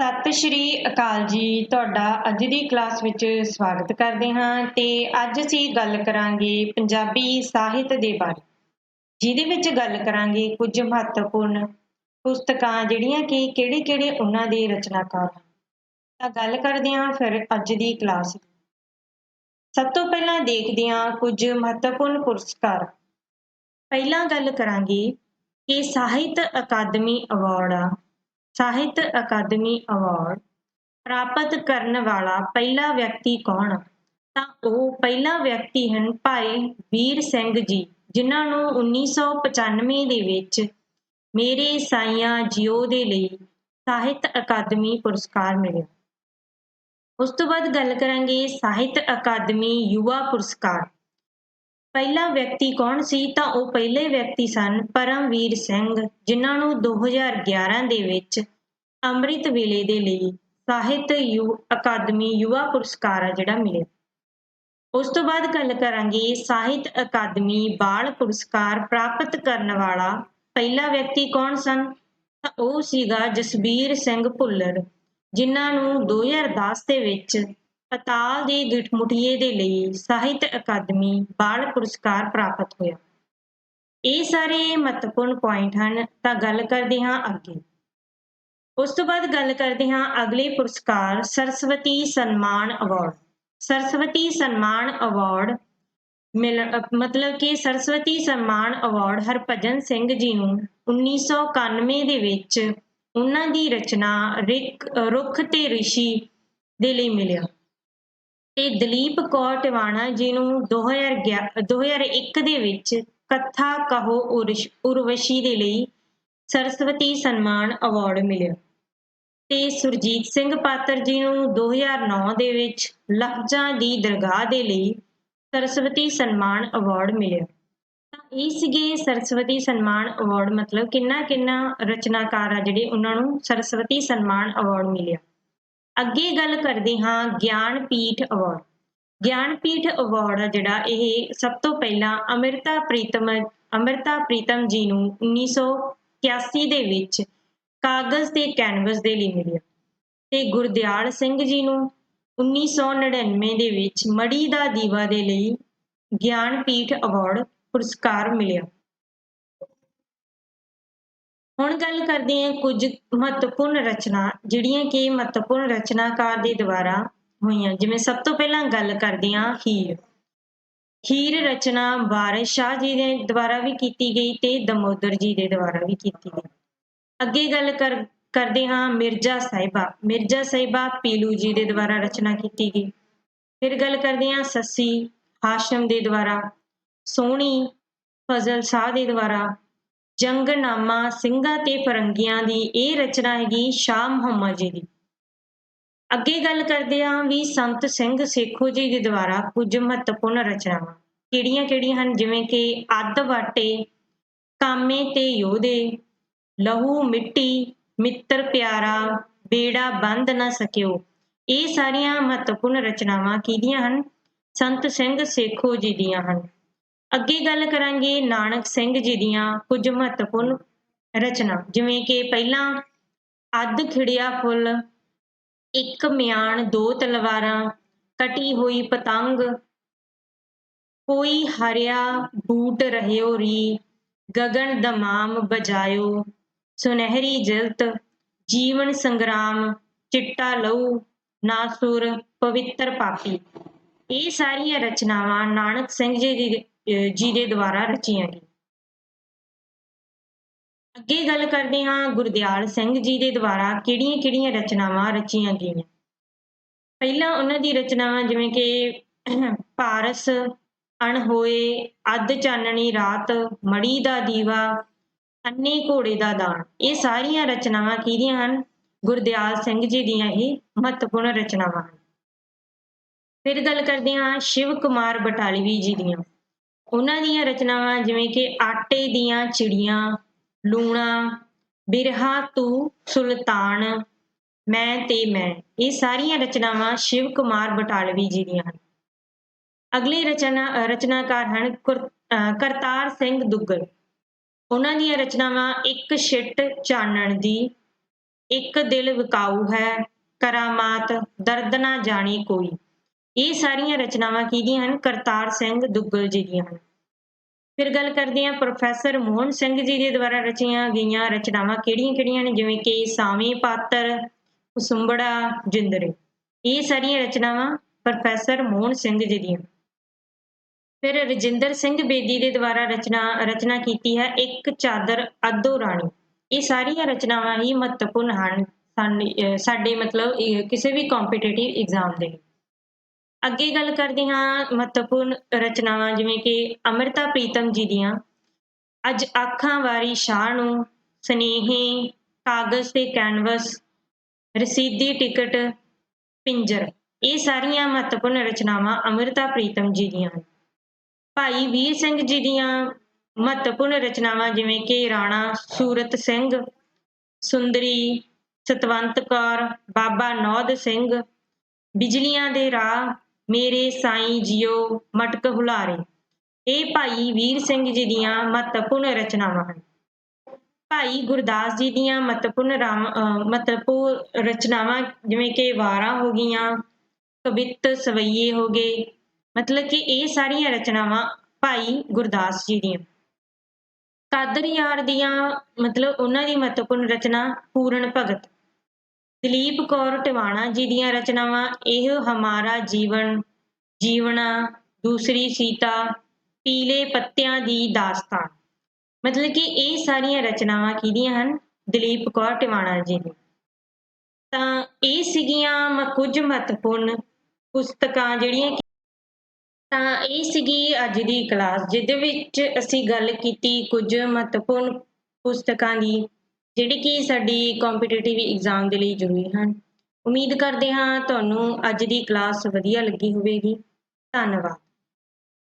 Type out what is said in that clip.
ਸਤਿ ਸ਼੍ਰੀ ਅਕਾਲ ਜੀ। ਤੁਹਾਡਾ ਅੱਜ ਦੀ ਕਲਾਸ ਵਿੱਚ ਸਵਾਗਤ ਕਰਦੇ ਹਾਂ ਤੇ ਅੱਜ ਅਸੀਂ ਗੱਲ ਕਰਾਂਗੇ ਪੰਜਾਬੀ ਸਾਹਿਤ ਦੇ ਬਾਰੇ। ਜਿਹਦੇ ਵਿੱਚ ਗੱਲ ਕਰਾਂਗੇ ਕੁਝ ਮਹੱਤਵਪੂਰਨ ਪੁਸਤਕਾਂ ਜਿਹੜੀਆਂ ਕਿ ਕਿਹੜੇ-ਕਿਹੜੇ ਉਹਨਾਂ ਦੇ ਰਚਨਾਕਾਰ ਹਨ। ਤਾਂ ਗੱਲ ਕਰਦੇ ਹਾਂ ਫਿਰ ਅੱਜ ਦੀ ਕਲਾਸ ਸਭ ਤੋਂ ਪਹਿਲਾਂ ਦੇਖਦੇ ਹਾਂ ਕੁਝ ਮਹੱਤਵਪੂਰਨ ਪੁਰਸਕਾਰ। ਪਹਿਲਾਂ ਗੱਲ ਕਰਾਂਗੇ ਕਿ ਸਾਹਿਤ ਅਕਾਦਮੀ ਅਵਾਰਡ। ਸਾਹਿਤ ਅਕਾਦਮੀ ਅਵਾਰਡ ਪ੍ਰਾਪਤ ਕਰਨ ਵਾਲਾ ਪਹਿਲਾ ਵਿਅਕਤੀ ਕੌਣ? ਤਾਂ ਉਹ ਪਹਿਲਾ ਵਿਅਕਤੀ ਹਨ ਭਾਈ ਵੀਰ ਸਿੰਘ ਜੀ, ਜਿਨ੍ਹਾਂ ਨੂੰ 1995 ਦੇ ਵਿੱਚ ਮੇਰੇ ਸਾਈਆਂ ਜਿਉ ਦੇ ਲਈ ਸਾਹਿਤ ਅਕਾਦਮੀ ਪੁਰਸਕਾਰ ਮਿਲਿਆ। ਉਸ ਤੋਂ ਬਾਅਦ ਗੱਲ ਕਰਾਂਗੇ ਸਾਹਿਤ ਅਕਾਦਮੀ ਯੁਵਾ ਪੁਰਸਕਾਰ। ਪਹਿਲਾ ਵਿਅਕਤੀ ਕੌਣ ਸੀ? ਤਾਂ ਉਹ ਪਹਿਲੇ ਵਿਅਕਤੀ ਸਨ ਪਰਮਵੀਰ ਸਿੰਘ, ਜਿਨ੍ਹਾਂ ਨੂੰ 2011 ਦੇ ਵਿੱਚ ਅੰਮ੍ਰਿਤ ਵੇਲੇ ਦੇ ਲਈ ਸਾਹਿਤ ਯੂ, ਅਕਾਦਮੀ ਯੁਵਾ ਪੁਰਸਕਾਰ ਆ ਜਿਹੜਾ ਮਿਲਿਆ। ਉਸ ਤੋਂ ਬਾਅਦ ਗੱਲ ਕਰਾਂਗੇ ਸਾਹਿਤ ਅਕਾਦਮੀ ਬਾਲ ਪੁਰਸਕਾਰ ਪ੍ਰਾਪਤ ਕਰਨ ਵਾਲਾ ਪਹਿਲਾ ਵਿਅਕਤੀ ਕੌਣ ਸਨ? ਤਾਂ ਉਹ ਸੀਗਾ ਜਸਬੀਰ ਸਿੰਘ ਭੁੱਲਰ, ਜਿਨ੍ਹਾਂ ਨੂੰ 2010 ਦੇ ਵਿੱਚ ਪਤਾਲ ਦੇ ਗਿਠਮੁਠੀਏ ਦੇ ਲਈ ਸਾਹਿਤ ਅਕਾਦਮੀ ਬਾਲ ਪੁਰਸਕਾਰ ਪ੍ਰਾਪਤ ਹੋਇਆ। ਇਹ ਸਾਰੇ ਮਹੱਤਵਪੂਰਨ ਪੁਆਇੰਟ ਹਨ, ਤਾਂ ਗੱਲ ਕਰਦੇ ਹਾਂ ਅੱਗੇ। ਉਸ ਤੋਂ ਬਾਅਦ ਗੱਲ ਕਰਦੇ ਹਾਂ ਅਗਲੇ ਪੁਰਸਕਾਰ ਸਰਸਵਤੀ ਸਨਮਾਨ ਅਵਾਰਡ। ਸਰਸਵਤੀ ਸਨਮਾਨ ਅਵਾਰਡ ਮਿਲ ਮਤਲਬ ਕਿ ਸਰਸਵਤੀ ਸਨਮਾਨ ਅਵਾਰਡ ਹਰਭਜਨ ਸਿੰਘ ਜੀ ਨੂੰ 1991 ਦੇ ਵਿੱਚ ਉਹਨਾਂ ਦੀ ਰਚਨਾ ਰਿਕ, ਰੁੱਖ ਤੇ ਰਿਸ਼ੀ ਦੇ ਲਈ ਮਿਲਿਆ। ਤੇ ਦਲੀਪ ਕੌਰ ਟਿਵਾਣਾ ਜੀ ਨੂੰ 2011 2001 ਦੇ ਵਿੱਚ ਕਥਾ ਕਹੋ ਉਰਵਸ਼ੀ ਦੇ ਲਈ ਸਰਸਵਤੀ ਸਨਮਾਨ ਅਵਾਰਡ ਮਿਲਿਆ। ਤੇ ਸੁਰਜੀਤ ਸਿੰਘ ਪਾਤਰ ਜੀ ਨੂੰ 2009 ਦੇ ਵਿੱਚ ਲਫ਼ਜ਼ਾਂ ਦੀ ਦਰਗਾਹ ਦੇ ਲਈ ਸਰਸਵਤੀ ਸਨਮਾਨ ਅਵਾਰਡ ਮਿਲਿਆ। ਤਾਂ ਇਹ ਸੀਗੇ ਸਰਸਵਤੀ ਸਨਮਾਨ ਅਵਾਰਡ ਮਤਲਬ ਕਿੰਨਾ ਕਿੰਨਾ ਰਚਨਾਕਾਰ ਆ ਜਿਹੜੇ ਉਹਨਾਂ ਨੂੰ ਸਰਸਵਤੀ ਸਨਮਾਨ ਅਵਾਰਡ ਮਿਲਿਆ। ਅੱਗੇ ਗੱਲ ਕਰਦੇ ਹਾਂ ਗਿਆਨਪੀਠ ਅਵਾਰਡ ਗਿਆਨਪੀਠ ਅਵਾਰਡ ਆ ਜਿਹੜਾ ਇਹ ਸਭ ਤੋਂ ਪਹਿਲਾਂ ਅਮ੍ਰਿਤਾ ਪ੍ਰੀਤਮ ਅਮ੍ਰਿਤਾ ਪ੍ਰੀਤਮ ਜੀ ਨੂੰ 1981 ਦੇ ਵਿੱਚ ਕਾਗਜ਼ ਤੇ ਕੈਨਵਸ ਦੇ ਲਈ ਮਿਲਿਆ ਤੇ ਗੁਰਦਿਆਲ ਸਿੰਘ ਜੀ ਨੂੰ 1999 ਦੇ ਵਿੱਚ ਮੜੀ ਦਾ ਦੀਵਾ ਦੇ ਲਈ ਗਿਆਨਪੀਠ ਅਵਾਰਡ ਪੁਰਸਕਾਰ ਮਿਲਿਆ। ਹੁਣ ਗੱਲ ਕਰਦੇ ਹਾਂ ਕੁਝ ਮਹੱਤਵਪੂਰਨ ਰਚਨਾ, ਜਿਹੜੀਆਂ ਕਿ ਮਹੱਤਵਪੂਰਨ ਰਚਨਾਕਾਰ ਦੇ ਦੁਆਰਾ ਹੋਈਆਂ। ਜਿਵੇਂ ਸਭ ਤੋਂ ਪਹਿਲਾਂ ਗੱਲ ਕਰਦੇ ਹਾਂ ਹੀਰ। ਹੀਰ ਰਚਨਾ ਵਾਰਿਸ ਸ਼ਾਹ ਜੀ ਦੇ ਦੁਆਰਾ ਵੀ ਕੀਤੀ ਗਈ ਤੇ ਦਮੋਦਰ ਜੀ ਦੇ ਦੁਆਰਾ ਵੀ ਕੀਤੀ ਗਈ। ਅੱਗੇ ਗੱਲ ਕਰ, ਕਰਦੇ ਹਾਂ ਮਿਰਜ਼ਾ ਸਾਹਿਬਾ। ਮਿਰਜ਼ਾ ਸਾਹਿਬਾ ਪੀਲੂ ਜੀ ਦੇ ਦੁਆਰਾ ਰਚਨਾ ਕੀਤੀ ਗਈ। ਫਿਰ ਗੱਲ ਕਰਦੇ ਹਾਂ ਸੱਸੀ ਹਾਸ਼ਮ ਦੇ ਦੁਆਰਾ, ਸੋਹਣੀ ਫਜ਼ਲ ਸ਼ਾਹ ਦੇ ਦੁਆਰਾ, ਜੰਗਨਾਮਾ ਸਿੰਘਾਂ ਤੇ ਫਰੰਗੀਆਂ ਦੀ ਇਹ ਰਚਨਾ ਹੈਗੀ ਸ਼ਾਹ ਮੁਹੰਮਦ ਜੀ ਦੀ। ਅੱਗੇ ਗੱਲ ਕਰਦੇ ਹਾਂ ਵੀ ਸੰਤ ਸਿੰਘ ਸੇਖੋ ਜੀ ਦੇ ਦੁਆਰਾ ਕੁਝ ਮਹੱਤਵਪੂਰਨ ਰਚਨਾਵਾਂ। ਕਿਹੜੀਆਂ-ਕਿਹੜੀਆਂ ਹਨ? ਜਿਵੇਂ ਕਿ ਅੱਧ ਵਾਟੇ, ਕਾਮੇ ਤੇ ਯੋਧੇ ਲਹੂ, ਮਿੱਟੀ, ਮਿੱਤਰ ਪਿਆਰਾ, ਬੇੜਾ ਬੰਦ ਨਾ ਸਕਿਓ। ਇਹ ਸਾਰੀਆਂ ਮਹੱਤਵਪੂਰਨ ਰਚਨਾਵਾਂ ਕਿਹਦੀਆਂ ਹਨ? ਸੰਤ ਸਿੰਘ ਸੇਖੋ ਜੀ ਦੀਆਂ ਹਨ। ਅੱਗੇ ਗੱਲ ਕਰਾਂਗੇ ਨਾਨਕ ਸਿੰਘ ਜੀ ਦੀਆਂ ਕੁਝ ਮਹੱਤਵਪੂਰਨ ਰਚਨਾ। ਜਿਵੇਂ ਕਿ ਪਹਿਲਾਂ, ਅੱਧ ਖਿੜਿਆ ਫੁੱਲ, ਇੱਕ ਮਿਆਨ ਦੋ ਤਲਵਾਰਾਂ, ਕਟੀ ਹੋਈ ਪਤੰਗ, ਕੋਈ ਹਰਿਆ ਬੂਟ ਰਹਿਓ ਰੀ, ਗਗਨ ਦਮਾਮ ਬਜਾਇਓ ਸੁਨਹਿਰੀ ਜਿਲਤ, ਜੀਵਨ ਸੰਗਰਾਮ, ਚਿੱਟਾ ਲਹੂ, ਨਾਸੁਰ, ਪਵਿੱਤਰ ਪਾਪੀ। ਇਹ ਸਾਰੀਆਂ ਰਚਨਾਵਾਂ ਨਾਨਕ ਸਿੰਘ ਜੀ ਦੀ ਜੀ ਦੇ ਦੁਆਰਾ ਰਚੀਆਂ ਗਈਆਂ। ਅੱਗੇ ਗੱਲ ਕਰਦੇ ਹਾਂ ਗੁਰਦਿਆਲ ਸਿੰਘ ਜੀ ਦੇ ਦੁਆਰਾ ਕਿਹੜੀਆਂ-ਕਿਹੜੀਆਂ ਰਚਨਾਵਾਂ ਰਚੀਆਂ ਗਈਆਂ। ਪਹਿਲਾਂ ਉਹਨਾਂ ਦੀ ਰਚਨਾਵਾਂ ਜਿਵੇਂ ਕਿ, ਪਾਰਸ, ਅਣਹੋਏ, ਅੱਧ ਚਾਨਣੀ ਰਾਤ, ਮੜੀ ਦਾ ਦੀਵਾ ਅੰਨੇ ਘੋੜੇ ਦਾ ਦਾਨ। ਇਹ ਸਾਰੀਆਂ ਰਚਨਾਵਾਂ ਕਿਹਦੀਆਂ ਹਨ? ਗੁਰਦਿਆਲ ਸਿੰਘ ਜੀ ਦੀਆਂ ਹੀ ਮਹੱਤਵਪੂਰਨ ਰਚਨਾਵਾਂ ਹਨ। ਫਿਰ ਗੱਲ ਕਰਦੇ ਹਾਂ ਸ਼ਿਵ ਕੁਮਾਰ ਬਟਾਲਵੀ ਜੀ ਦੀਆਂ। ਉਹਨਾਂ ਦੀਆਂ ਰਚਨਾਵਾਂ ਜਿਵੇਂ ਕਿ ਆਟੇ ਦੀਆਂ ਚਿੜੀਆਂ, ਲੂਣਾ, ਬਿਰਹਾ ਤੂ ਸੁਲਤਾਨ, ਮੈਂ ਤੇ ਮੈਂ। ਇਹ ਸਾਰੀਆਂ ਰਚਨਾਵਾਂ ਸ਼ਿਵ ਕੁਮਾਰ ਬਟਾਲਵੀ ਜੀ ਦੀਆਂ ਹਨ। ਅਗਲੇ ਰਚਨਾ ਰਚਨਾਕਾਰ ਹਨ ਕਰਤਾਰ ਸਿੰਘ ਦੁੱਗਲ। ਉਹਨਾਂ ਦੀਆਂ ਰਚਨਾਵਾਂ ਇੱਕ ਛਿੱਟ ਚਾਨਣ ਦੀ, ਇੱਕ ਦਿਲ ਵਿਕਾਊ ਹੈ ਕਰਾਮਾਤ ਦਰਦ ਨਾ ਜਾਣੀ ਕੋਈ। ਇਹ ਸਾਰੀਆਂ ਰਚਨਾਵਾਂ ਕਿਹਦੀਆਂ ਹਨ? ਕਰਤਾਰ ਸਿੰਘ ਦੁੱਗਲ ਜੀ ਦੀਆਂ ਹਨ। ਫਿਰ ਗੱਲ ਕਰਦੇ ਹਾਂ ਪ੍ਰੋਫੈਸਰ ਮੋਹਨ ਸਿੰਘ ਜੀ ਦੇ ਦੁਆਰਾ ਰਚੀਆਂ ਗਈਆਂ ਰਚਨਾਵਾਂ ਕਿਹੜੀਆਂ-ਕਿਹੜੀਆਂ ਨੇ ਜਿਵੇਂ ਕਿ ਸਾਵੇਂ ਪਾਤਰ, ਕੁਸੁੰਬੜਾ, ਜਿੰਦਰੇ। ਇਹ ਸਾਰੀਆਂ ਰਚਨਾਵਾਂ ਪ੍ਰੋਫੈਸਰ ਮੋਹਨ ਸਿੰਘ ਜੀ ਦੀਆਂ ਫਿਰ ਰਜਿੰਦਰ ਸਿੰਘ ਬੇਦੀ ਦੇ ਦੁਆਰਾ ਰਚਨਾ ਰਚਨਾ ਕੀਤੀ ਹੈ, ਇੱਕ ਚਾਦਰ ਅੱਧੋ ਰਾਣੀ। ਇਹ ਸਾਰੀਆਂ ਰਚਨਾਵਾਂ ਹੀ ਮਹੱਤਵਪੂਰਨ ਹਨ ਸਾਡੇ ਮਤਲਬ ਕਿਸੇ ਵੀ ਕੰਪੀਟੀਟਿਵ ਐਗਜ਼ਾਮ ਦੇ ਅੱਗੇ ਗੱਲ ਕਰਦੇ ਹਾਂ ਮਹੱਤਵਪੂਰਨ ਰਚਨਾਵਾਂ, ਜਿਵੇਂ ਕਿ ਅੰਮ੍ਰਿਤਾ ਪ੍ਰੀਤਮ ਜੀ ਦੀਆਂ। ਅੱਜ ਆਖਾਂ ਵਾਰੀ ਸ਼ਾਹ ਨੂੰ, ਸਨੇਹੀ, ਕਾਗਜ਼ ਤੇ ਕੈਨਵਸ, ਰਸੀਦੀ ਟਿਕਟ, ਪਿੰਜਰ। ਇਹ ਸਾਰੀਆਂ ਮਹੱਤਵਪੂਰਨ ਰਚਨਾਵਾਂ ਅੰਮ੍ਰਿਤਾ ਪ੍ਰੀਤਮ ਜੀ ਦੀਆਂ ਹਨ। ਭਾਈ ਵੀਰ ਸਿੰਘ ਜੀ ਦੀਆਂ ਮਹੱਤਵਪੂਰਨ ਰਚਨਾਵਾਂ ਜਿਵੇਂ ਕਿ ਰਾਣਾ ਸੂਰਤ ਸਿੰਘ, ਸੁੰਦਰੀ ਸਤਵੰਤ ਕੌਰ ਬਾਬਾ ਨੌਦ ਸਿੰਘ, ਬਿਜਲੀਆਂ ਦੇ ਰਾਹ, ਮੇਰੇ ਸਾਈਂ ਜੀਓ, ਮਟਕ ਹੁਲਾਰੇ। ਇਹ ਭਾਈ ਵੀਰ ਸਿੰਘ ਜੀ ਦੀਆਂ ਮਹੱਤਵਪੂਰਨ ਰਚਨਾਵਾਂ ਹਨ। ਭਾਈ ਗੁਰਦਾਸ ਜੀ ਦੀਆਂ ਮਹੱਤਵਪੂਰਨ ਰਾਮ, ਅਹ ਮਹੱਤਵਪੂਰਨ ਰਚਨਾਵਾਂ ਜਿਵੇਂ ਕਿ ਵਾਰਾਂ ਹੋ ਗਈਆਂ, ਕਵਿੱਤ ਸਵਈਏ ਹੋ ਗਏ ਮਤਲਬ ਕਿ ਇਹ ਸਾਰੀਆਂ ਰਚਨਾਵਾਂ ਭਾਈ ਗੁਰਦਾਸ ਜੀ ਦੀਆਂ। ਕਾਦਰ ਯਾਰ ਦੀਆਂ ਮਤਲਬ ਉਹਨਾਂ ਦੀ ਮਹੱਤਵਪੂਰਨ ਰਚਨਾ ਪੂਰਨ ਭਗਤ। ਦਲੀਪ ਕੌਰ ਟਿਵਾਣਾ ਜੀ ਦੀਆਂ ਰਚਨਾਵਾਂ, ਇਹ ਹਮਾਰਾ ਜੀਵਨ ਜੀਵਨਾ ਦੂਸਰੀ ਸੀਤਾ, ਪੀਲੇ ਪੱਤਿਆਂ ਦੀ ਦਾਸਤਾਨ। ਮਤਲਬ ਕਿ ਇਹ ਸਾਰੀਆਂ ਰਚਨਾਵਾਂ ਕਿਹਦੀਆਂ ਹਨ? ਦਲੀਪ ਕੌਰ ਟਿਵਾਣਾ ਜੀ ਦੀ ਤਾਂ ਇਹ ਸੀਗੀਆਂ ਮ- ਕੁਝ ਮਹੱਤਵਪੂਰਨ ਪੁਸਤਕਾਂ ਜਿਹੜੀਆਂ ਤਾਂ ਇਹ ਸੀਗੀ ਅੱਜ ਦੀ ਕਲਾਸ ਜਿਹਦੇ ਵਿੱਚ ਅਸੀਂ ਗੱਲ ਕੀਤੀ ਕੁਝ ਮਹੱਤਵਪੂਰਨ ਪੁਸਤਕਾਂ ਦੀ, ਜਿਹੜੀ ਕਿ ਸਾਡੀ ਕੰਪੀਟੀਟਿਵ ਐਗਜ਼ਾਮ ਦੇ ਲਈ ਜ਼ਰੂਰੀ ਹਨ। ਉਮੀਦ ਕਰਦੇ ਹਾਂ ਤੁਹਾਨੂੰ ਅੱਜ ਦੀ ਕਲਾਸ ਵਧੀਆ ਲੱਗੀ ਹੋਵੇਗੀ। ਧੰਨਵਾਦ।